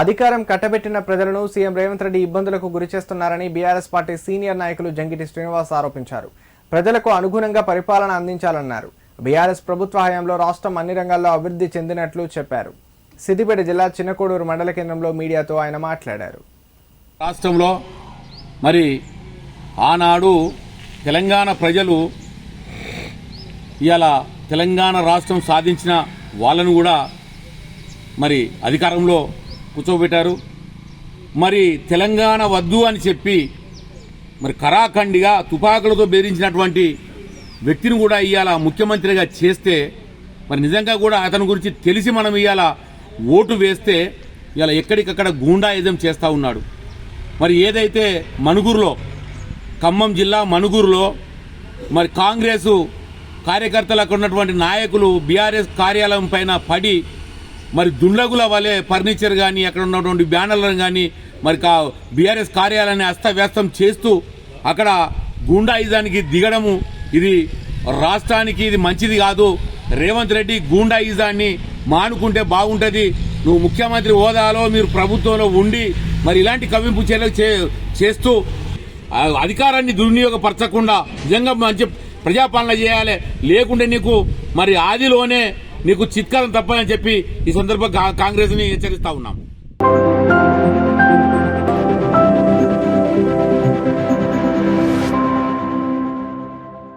అధికారం కట్టబెట్టిన ప్రజలను సీఎం రేవంత్ రెడ్డి ఇబ్బందులకు గురిచేస్తున్నారని బీఆర్ఎస్ పార్టీ సీనియర్ నాయకులు జంగిటి శ్రీనివాస్ ఆరోపించారు. ప్రజలకు అనుగుణంగా పరిపాలన అందించాలన్నారు. బీఆర్ఎస్ ప్రభుత్వ హయాంలో రాష్ట్రం అన్ని రంగాల్లో అభివృద్ధి చెందినట్లు చెప్పారు. సిద్దిపేట జిల్లా చిన్నకోడూరు మండల కేంద్రంలో మీడియాతో ఆయన మాట్లాడారు. రాష్ట్రంలో మరి ఆనాడు తెలంగాణ ప్రజలు ఇలా తెలంగాణ రాష్ట్రం సాధించిన వాళ్ళను కూడా మరి అధికారంలో కూర్చోబెట్టారు. మరి తెలంగాణ వద్దు అని చెప్పి మరి కరాఖండిగా తుపాకులతో బెదిరించినటువంటి వ్యక్తిని కూడా ఇవాళ ముఖ్యమంత్రిగా చేస్తే మరి నిజంగా కూడా అతని గురించి తెలిసి మనం ఇవాళ ఓటు వేస్తే ఇలా ఎక్కడికక్కడ గూండాయుధం చేస్తూ ఉన్నాడు. మరి ఏదైతే మనుగురులో ఖమ్మం జిల్లా మణుగూరులో మరి కాంగ్రెస్ కార్యకర్తలకు ఉన్నటువంటి నాయకులు బీఆర్ఎస్ కార్యాలయం పైన పడి మరి దుండగుల వలె ఫర్నిచర్ కానీ అక్కడ ఉన్నటువంటి బ్యానర్లను కానీ మరి కా బీఆర్ఎస్ కార్యాలయాన్ని అస్తవ్యస్తం చేస్తూ అక్కడ గూండాయిజానికి దిగడము ఇది రాష్ట్రానికి ఇది మంచిది కాదు. రేవంత్ రెడ్డి గూండాయిజాన్ని మానుకుంటే బాగుంటుంది. నువ్వు ముఖ్యమంత్రి హోదాలో మీరు ప్రభుత్వంలో ఉండి మరి ఇలాంటి కవింపు చర్యలు చే- చేస్తూ అధికారాన్ని దుర్వినియోగపరచకుండా నిజంగా మంచి ప్రజాపాలన చేయాలి. లేకుంటే నీకు మరి ఆదిలోనే నీకు చిత్కారం తప్పని చెప్పి ఈ సందర్భంగా కాంగ్రెస్ని హెచ్చరిస్తా ఉన్నాం.